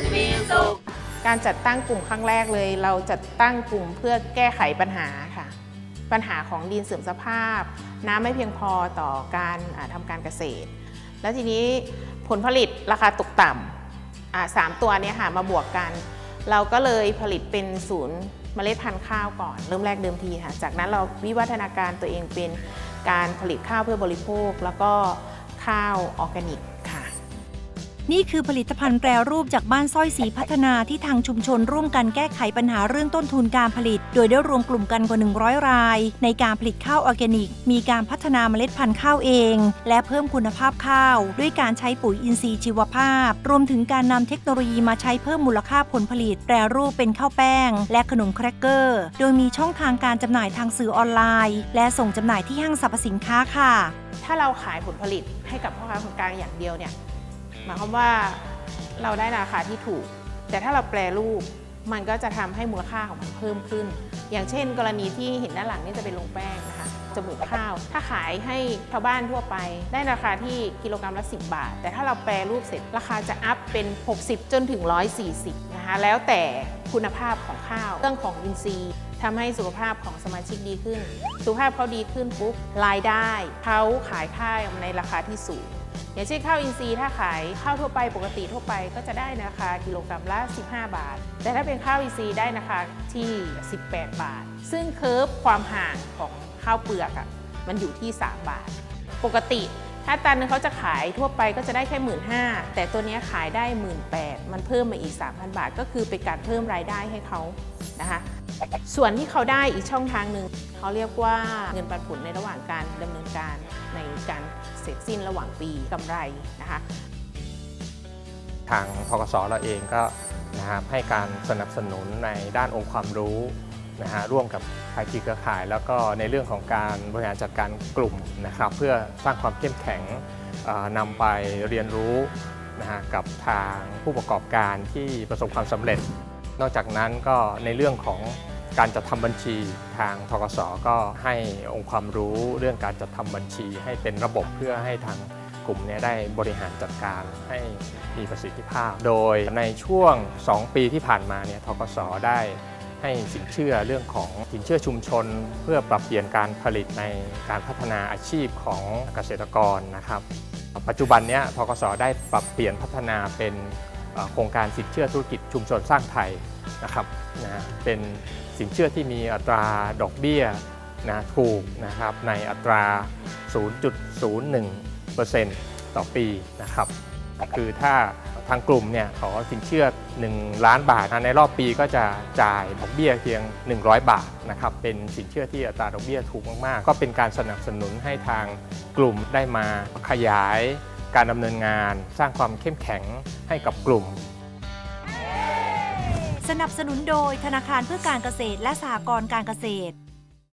งมีสุข การจัดตั้งกลุ่มครั้งแรกเลย เราจัดตั้งกลุ่มเพื่อแก้ไขปัญหาค่ะ ปัญหาของดินเสื่อมสภาพ น้ำไม่เพียงพอต่อการทำาการเกษตร แล้วทีนี้ผลผลิตราคาตกต่ำสามตัวนี้ค่ะมาบวกกัน เราก็เลยผลิตเป็นศูนย์เมล็ดพันธุ์ข้าวก่อน เริ่มแรกเดิมทีค่ะ จากนั้นเราวิวัฒนาการตัวเองเป็นการผลิตข้าวเพื่อบริโภค แล้วก็ข้าวออร์แกนิก นี่คือผลิตภัณฑ์แปรรูปจากบ้านสร้อยสีพัฒนาที่ทางชุมชนร่วมกันแก้ไขปัญหาเรื่องต้นทุนการผลิต โดยได้รวมกลุ่มกันกว่า 100 ราย ในการผลิตข้าวออร์แกนิก มีการพัฒนาเมล็ดพันธุ์ข้าวเอง และเพิ่มคุณภาพข้าว ด้วยการใช้ปุ๋ยอินทรีย์ชีวภาพ รวมถึงการนำเทคโนโลยีมาใช้เพิ่มมูลค่าผลผลิต แปรรูปเป็นข้าวแป้ง และขนมแครกเกอร์ โดยมีช่องทางการจำหน่ายทางสื่อออนไลน์ และส่งจำหน่ายที่ห้างสรรพสินค้าค่ะ ถ้าเราขายผลผลิตให้กับพ่อค้าคนกลางอย่างเดียวเนี่ย มายความว่าเราได้ราคาที่ถูก แต่ถ้าเราแปรรูปมันก็จะทำให้มูลค่าของมันเพิ่มขึ้น อย่างเช่น กรณีที่เห็นด้านหลังนี่จะเป็นโรงแป้งนะคะจมูกข้าว ถ้าขายให้ชาวบ้านทั่วไป ได้ราคาที่กิโลกรัมละ 10 บาท แต่ถ้าเราแปรรูปเสร็จราคาจะอัพเป็น 60 จนถึง 140 นะคะ แล้วแต่คุณภาพของข้าว เรื่องของอินทรีย์ทำให้สุขภาพของสมาชิกดีขึ้น สุขภาพเขาดีขึ้นปุ๊บรายได้เขาขายข้าวในราคาที่สูง อย่างเช่นข้าวอินทรีย์ถ้าขายข้าวทั่วไปปกติทั่วไปก็จะได้ราคากิโลกรัมละ 15 บาท แต่ถ้าเป็นข้าวอินทรีย์ได้ราคาที่ 18 บาท ซึ่งเคิร์ฟความห่างของข้าวเปลือกอะมันอยู่ที่ 3 บาท ปกติถ้าตันนึงเขาจะขายทั่วไปก็จะได้แค่1 5ื่นห้าแต่ตัวนี้ขายได้1 8ื่นแปดมันเพิ่มมาอีก 3,000 บาท ก็คือเป็นการเพิ่มรายได้ให้เขานะคะ ส่วนที่เขาได้อีกช่องทางหนึ่งเขาเรียกว่าเงินปันผลในระหว่างการดำเนินการในการเสร็จสิ้นระหว่างปีกำไรนะคะทางทกสเราเองก็นะครับให้การสนับสนุนในด้านองค์ความรู้นะฮะร่วมกับภาคีเครือข่าย แล้วก็ในเรื่องของการบริหารจัดการกลุ่มนะครับ เพื่อสร้างความเข้มแข็งนำไปเรียนรู้นะฮะกับทางผู้ประกอบการที่ประสบความสำเร็จ นอกจากนั้นก็ในเรื่องของ การจัดทำบัญชีทางทกสก็ให้องค์ความรู้เรื่องการจัดทำบัญชีให้เป็นระบบเพื่อให้ทางกลุ่มนี้ได้บริหารจัดการให้มีประสิทธิภาพ โดยในช่วง 2 ปีที่ผ่านมาเนี่ยทกสได้ให้สินเชื่อเรื่องของสินเชื่อชุมชน เพื่อปรับเปลี่ยนการผลิตในการพัฒนาอาชีพของเกษตรกรนะครับ ปัจจุบันเนี้ยทกสได้ปรับเปลี่ยนพัฒนาเป็นโครงการสินเชื่อธุรกิจชุมชนสร้างไทยนะครับนะเป็น สินเชื่อที่มีอัตราดอกเบี้ยนะถูกนะครับในอัตรา 0.01%ต่อปีนะครับ คือถ้าทางกลุ่มเนี่ยขอสินเชื่อ 1 ล้านบาทนะในรอบปีก็จะจ่ายดอกเบี้ยเพียง 100 บาทนะครับเป็นสินเชื่อที่อัตราดอกเบี้ยถูกมากๆ ก็เป็นการสนับสนุนให้ทางกลุ่มได้มาขยายการดำเนินงาน สร้างความเข้มแข็งให้กับกลุ่ม สนับสนุนโดยธนาคารเพื่อการเกษตรและสหกรณ์การเกษตร